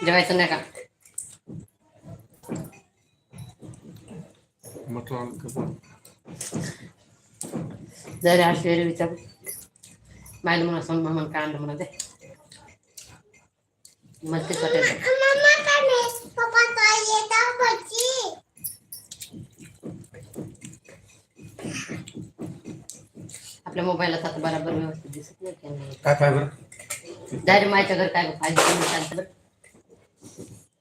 जेवायचं नाही का? जरी असलेले विचार. बायला म्हणून सांग मामा काय आणलं म्हणा ते मस्ती ते आपल्या मोबाईलला आता बराबर व्यवस्थित दिसत नाही काय बरं? डायरेक्ट माझ्या घर काय पाहिजे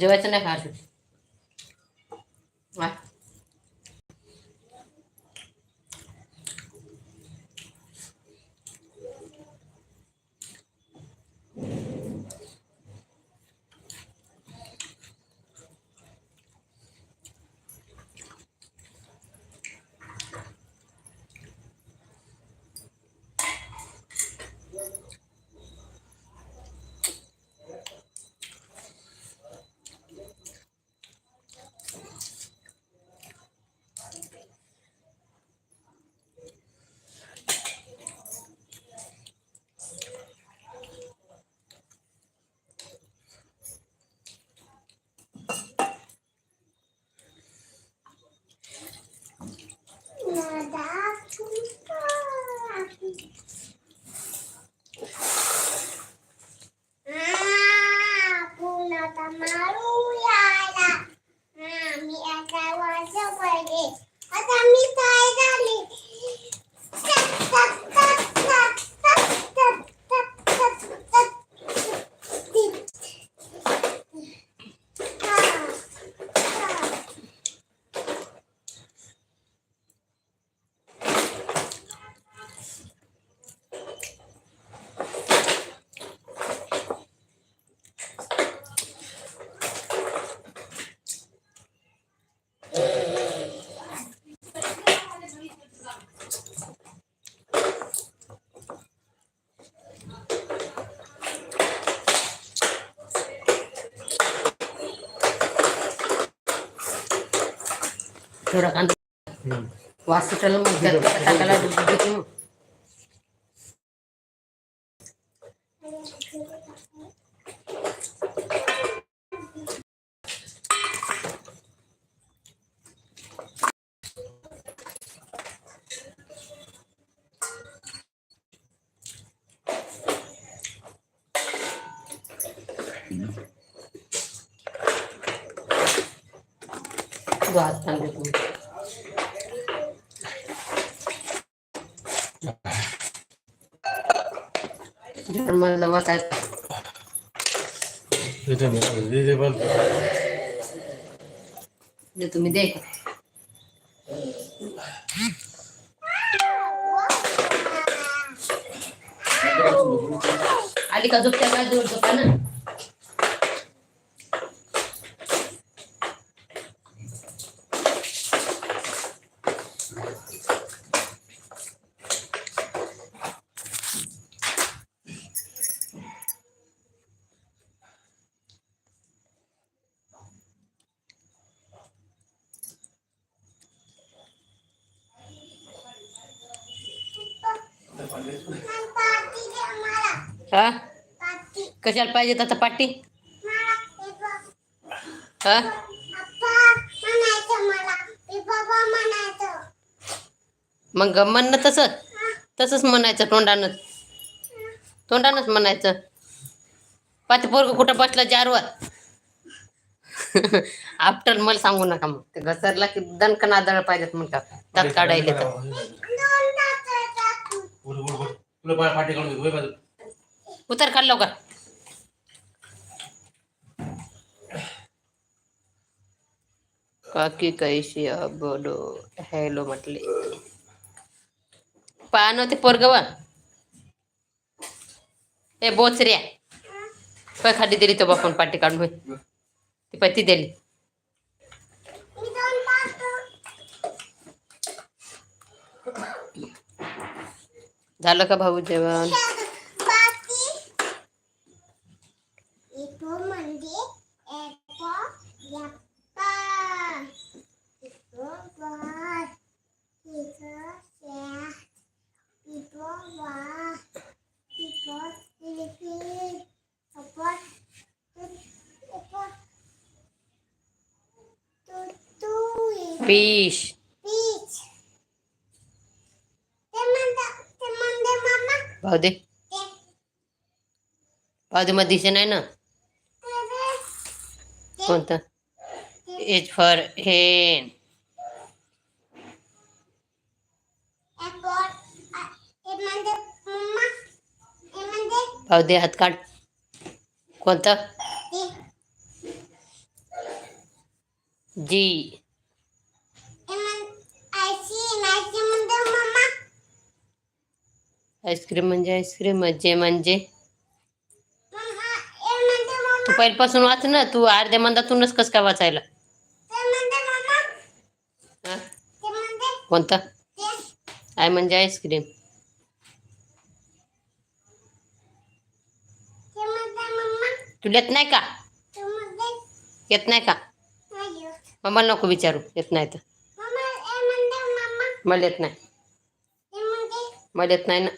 जेवायचं नाही खायचं. చూడకండి. హాస్పిటల్ मला वाचाय तुम्ही दे आली का झोपत्या काय जोर झोपा ना. हा? पाटी कशाला पाहिजे आता पाटी? मला हे. हा मग म्हणणं तसं. तसंच म्हणायचं तोंडानं तोंडानंच म्हणायचं. पाच पोरग कुठं बसलं जारवर. आफ्टर मला सांगू नका मग. ते घसरला की दणका नादळ पाहिजेत म्हणतात. दात काढायले तर. उठ, उठ, उठ. तुला पाठी काढून बाजू. उतर खाल लवकर. काकी कैशी बोलो हॅलो म्हटले. पान होते पोरगव ए बोचऱ्या पाय खाली दिली तो बापून पाठी काढून होय. ती पती दिली. झालं का भाऊ जेवण? भाऊ दे मग दिसे नाही ना? ते कोणतं? एच फॉर हेन ॲपल ते म्हणते मम्मा ते म्हणते भाऊ दे हात काढ. कोणतं? ते जी ते म्हण आयसी आयसी म्हणते मम्मा आईस्क्रीम म्हणजे आईस्क्रीम जे म्हणजे मम्मा हे म्हणते तू मम्मा पहिल्यापासून वाच ना तू अर्ध्या मंदातूनच कस काय वाचायला? मम्मा हा? कोणतं? आय म्हणजे आईस्क्रीम. ते मम्मा तुला येत नाही का? येत नाही का. मम्माला नको विचारू येत नाही तर. मम्मा मम्मा मला येत नाही. मला येत नाही ना.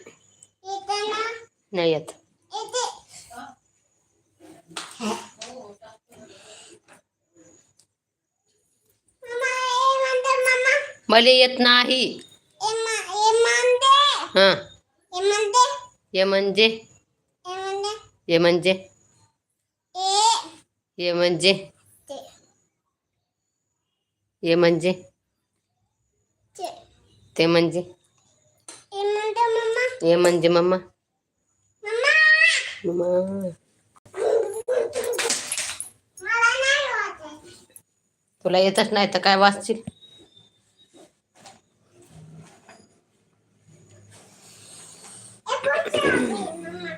नाही येते मम्मा हे म्हणते मम्मा मला येत नाही. हे. ये म्हणजे ये म्हणजे ये म्हणजे ते. ये म्हणजे ते म्हणजे ये म्हणजे मम्मा मम्मा तुला येतच नाही तर काय वाचशील ए पुढचे आहे, मम्मा मम्मा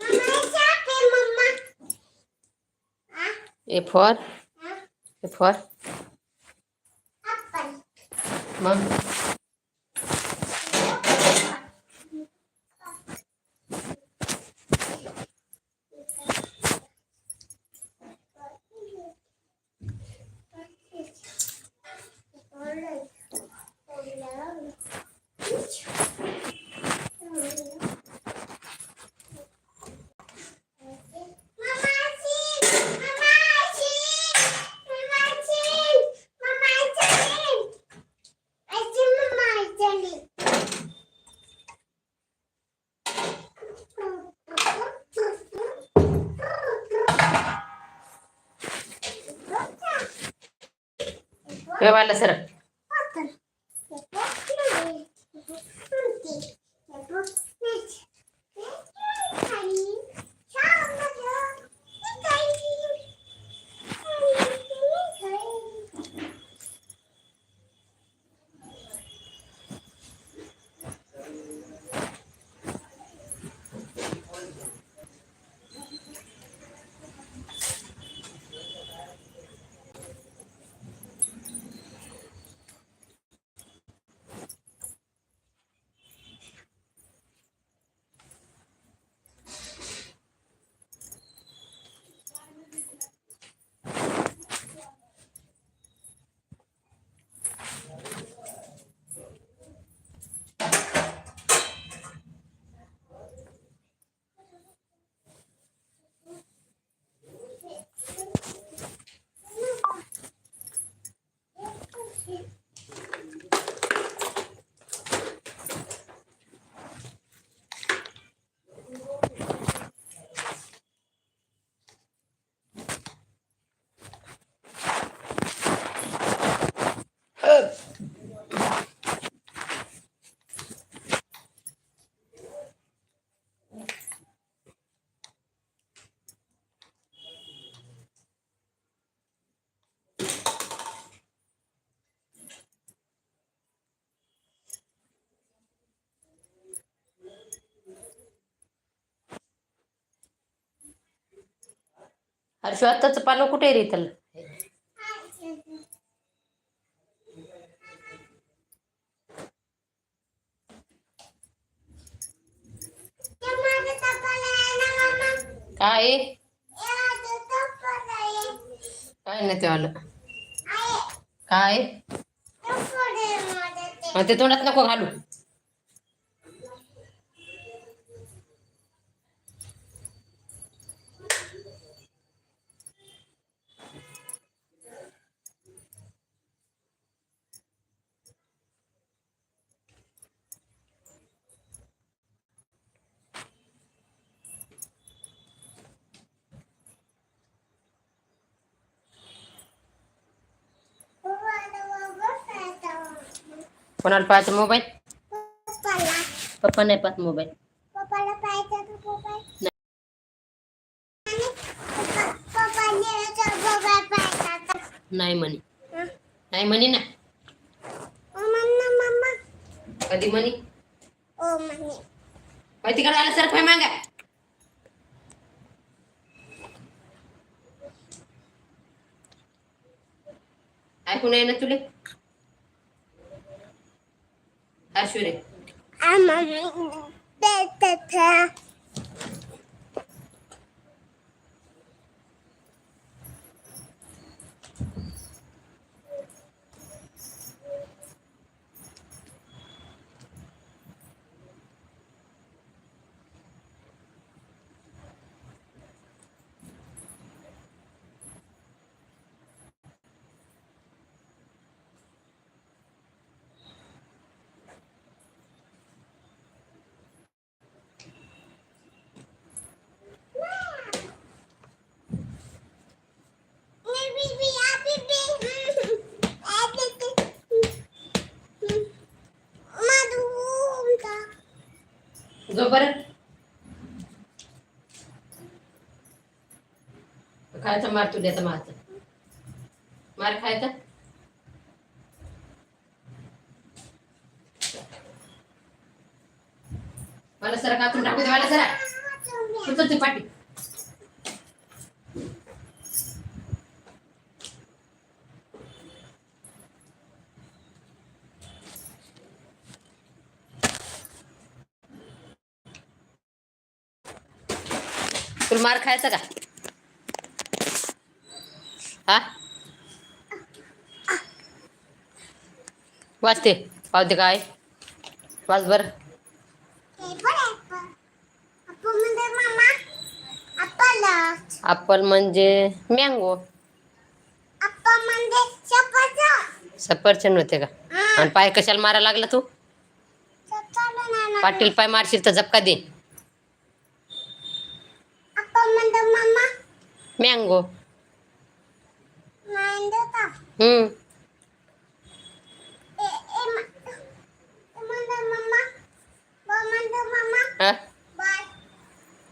हे साप आहे, मम्मा हा ए फॉर हा ए ¿Qué vale hacer? व्यवहारला स्वतःचं हर्षू कुठे रे त्याला आहे काय? आहे? काय नाही ते आलं काय? मग ते तोंडात नको घालू पप्पाला बाबा पाहतो. कोणाला पाहायचं मोबाईल पप्पाला पप्पा नाही पाहत मोबाईल पप्पाला पाहायचं का मोबाईल नाही. आणि पप्पा- पप्पाने याचा मोबाईल पाहायचा का? नाही म्हणे हं? नाही म्हणे ना ओ म्हणा मम्मा कधी म्हणे ओ म्हणे होय तिकडे आलं सर काय मागा ऐकून आहे ना तुले हर्षू रे आम्हा ते ते ते जो बरं खायचा मार तुला आता मारचा मार खायचा? मला सर कापून टाकू दे मला सरा उचल ती पाठी मार खायचा का? हा? वाचते. पावते काय? वाच बर. ॲपल म्हणजे मँगो सफरचंद होते का? आणि पाय कशाला मारायला लागला तू? पाटील पाय मारशील तर झपका दे. मँगो हा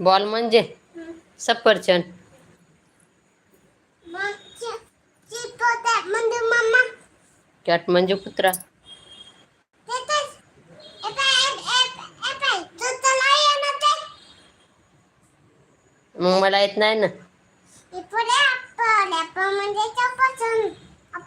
बॉल म्हणजे? सफरचंद. मम्मा कॅट म्हणजे कुत्रा. मग मला येत नाही ना.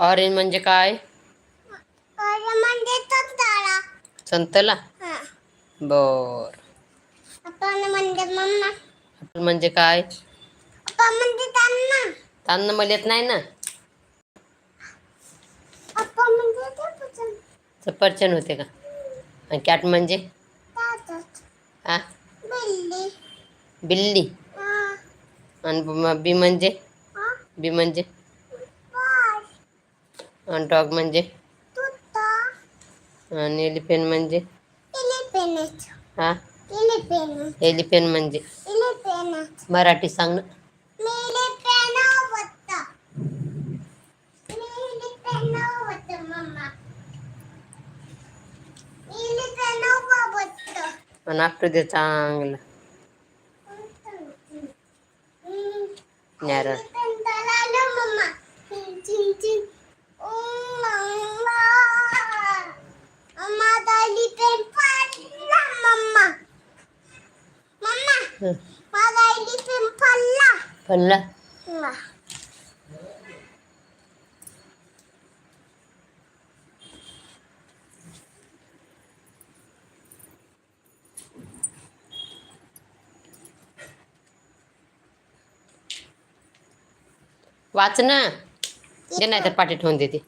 ऑरेंज म्हणजे काय? म्हणजे संतला हा. बर. आपण म्हणजे ॲपल म्हणजे काय? आपण म्हणजे तांदूळ मला येत नाही ना? आपण म्हणजे सफरचंद होते का? आणि कॅट म्हणजे? हा बिल्ली. बिल्ली. हा. आणि ब- म्हणजे? हा? बी म्हणजे? అంటాకు మంచి ఎలిపెన్ మంచి ఎలిపెన్ మంచి మరాఠీ సాంగ్. నాకుదే చాంగ్ల నేర. पडला वाच ना. नाही तर पाठी ठेवून देते.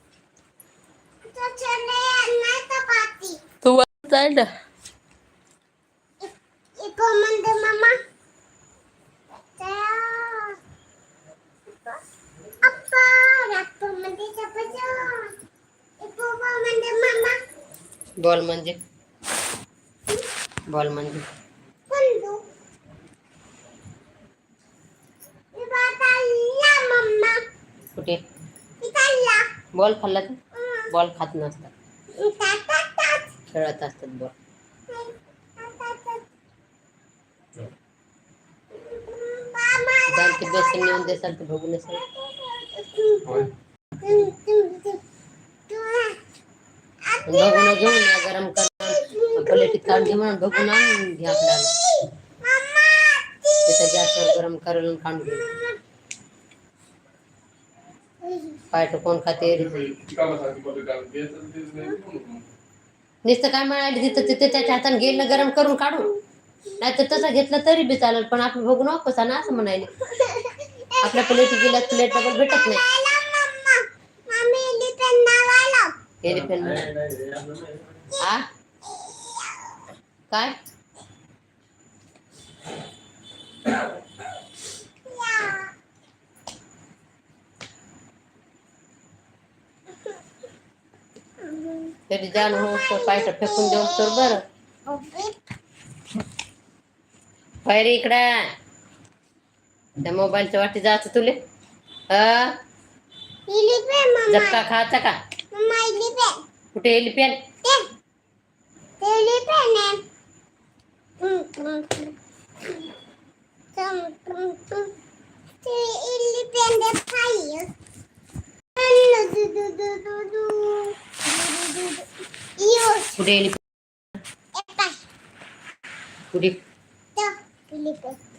मम्मा बॉल म्हणजे. बॉल म्हणजे. कुठे? इताला बॉल खाल्ला बॉल खात नसतात तात खेळत असतात बॉल जाणते बेसन नेऊन देसाल तर बघून असेल होय. बघून घेऊन या गरम करून प्लेटीत काढून घे म्हणून बघून आणून घ्या आपल्याला. तिथं गॅसवर गरम करून काढून घे. पाय कोण खाते नुसतं काय म्हणाले तिथं तिथे त्याच्या हाताने गेलं गरम करून काढू नाही तर तसं घेतलं तरी बी चालेल पण आपण बघू नको ना असं म्हणाले आपल्या प्लेटी गेल्या प्लेट डबल भेटत नाही. एलिफंट. आ? काय? तरी जाण हो पायट फेकून देऊ तर बरं. बाहेर इकडं त्या मोबाईलच्या वाटी जायचं तुले. हा झटका खायचा का? कुठे एलिफंट कुठे एलिफंट कुठे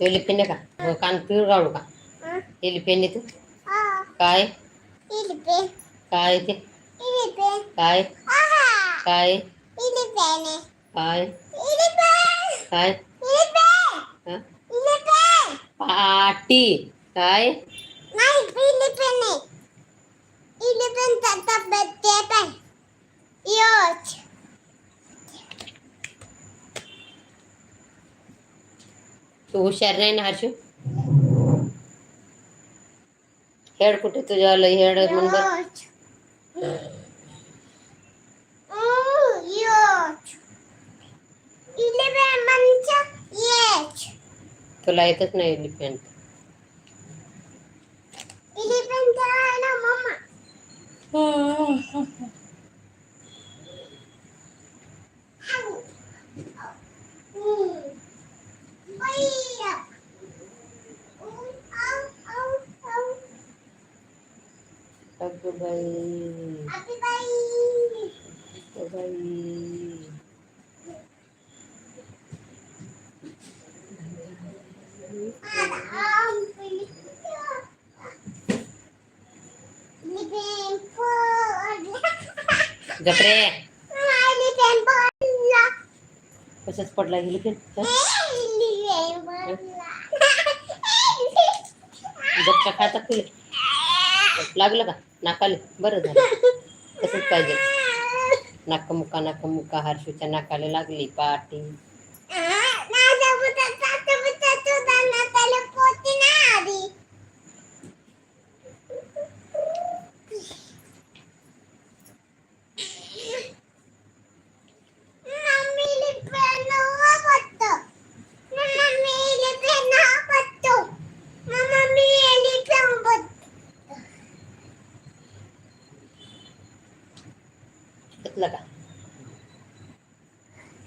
एलिफंट आहे का हो, कान पिळ काढू का एलिफंट येते काय काय ते काय काय काय काय हा? पाटी काय नाही योच तू हुशार नाही ना हर्षू? हेड कुठे तुझ्या हेड म्हण बर. योच योच इलेवन मनचा येच तुला येतच नाही एलिफंट इलेवनचा आहे ना मम्मा अगं बाई गपरे कशाच पडला झटका खायचा तुले लागलं का? नाकाले. बरं झालं. तसंच पाहिजे. नाकमुका नाकमुका हर्षूच्या नाकाला लागली पाटी.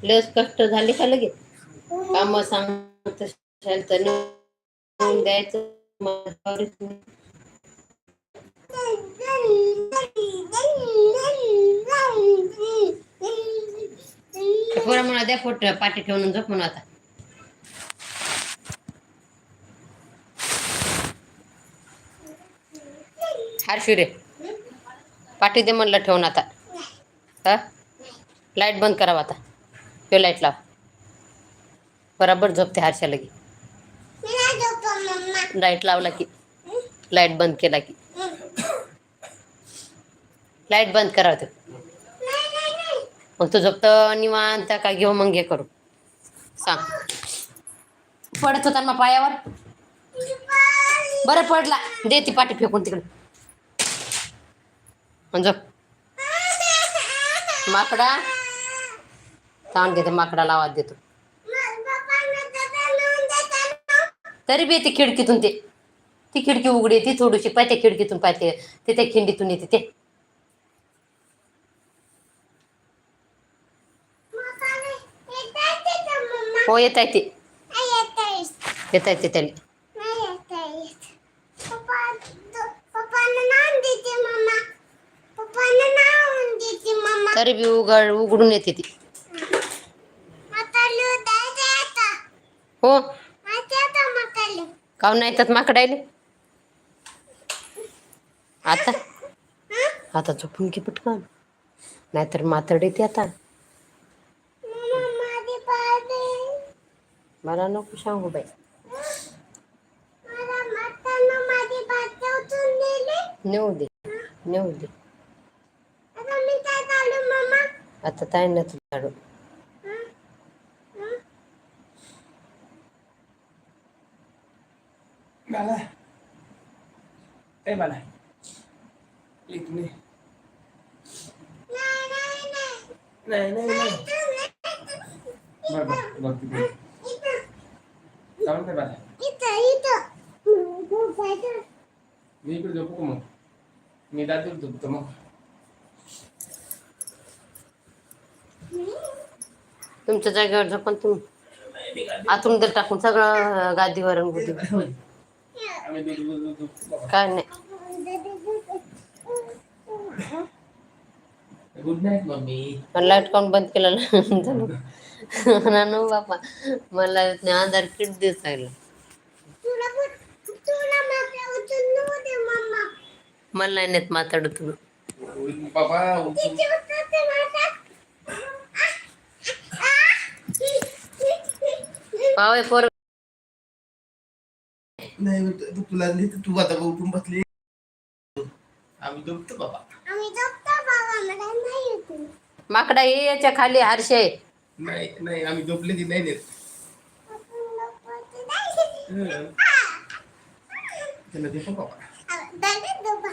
लस कष्ट झाले का लगेच? काम सांगत असाल तर द्यायचं. बरं पोरा म्हणा द्या फोट पाठी ठेवून झोप आता. हर्षू रे पाठी दे म्हणलं ठेवून आता. हा? लाइट बंद करावा आता. तो लाइट लाव. बराबर झोपते हर्षा लगी. लाइट लावला की. लाइट बंद केला की. लाइट बंद करा तो मग तू झोपतो निवांत का घेऊ मग हे करू. सांग. पडत होता ना पायावर? बरं पडला. दे ती पाठी फेकून तिकडे. आणि झोप. माकडा. ताण घेते माकडा आवाज देतो. तरी बी येते खिडकीतून ते ती खिडकी उघडी येते थोडीशी पाहते खिडकीतून पाहते ते त्या खिंडीतून येते ते. हो येत आहे ते. येत आहे ते त्याला. तरी बी उघड उघडून येते ती. हो काऊन नाही येतात माकडायले? आता? आता झोपून घे पटकन. नाहीतर मातड येते आता. मला नको सांगू बाई. नेऊ दे नेऊ दे. आता ताई ना तू झाडू मी इकडे झोपू का मग मी दादूर झोपतो मग तुमच्या जागेवर झोपण तुम्ही. आतून जर टाकून सगळं गादीवर आणि काय नाही. गुड नाईट मम्मी लाइट काऊन बंद केलं झालं ना नो बापा. मला अंधार किट दिसायला मला नाही नेत माताड पावे पोर. नाही तू तुला नाही तर तू आता उठून बसली. आम्ही झोपतो बाबा. माकडा ये याच्या खाली हारशे नाही नाही आम्ही झोपले की नाही देत हं. त्याला देतो बाबा.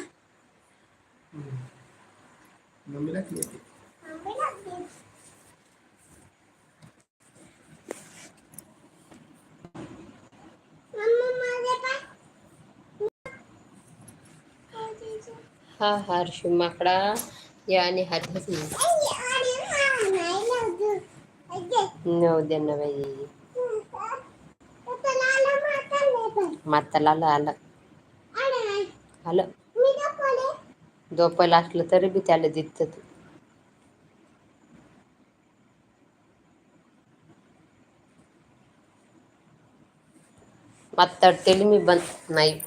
मम्मीला की येते हा हारशे माकडा. या आणि हातच नऊ दे ना बाई. माताला आलं आलं. आलं. झोपायला असलं तरी बी त्याला दिसत माता तेल मी बंद नाही.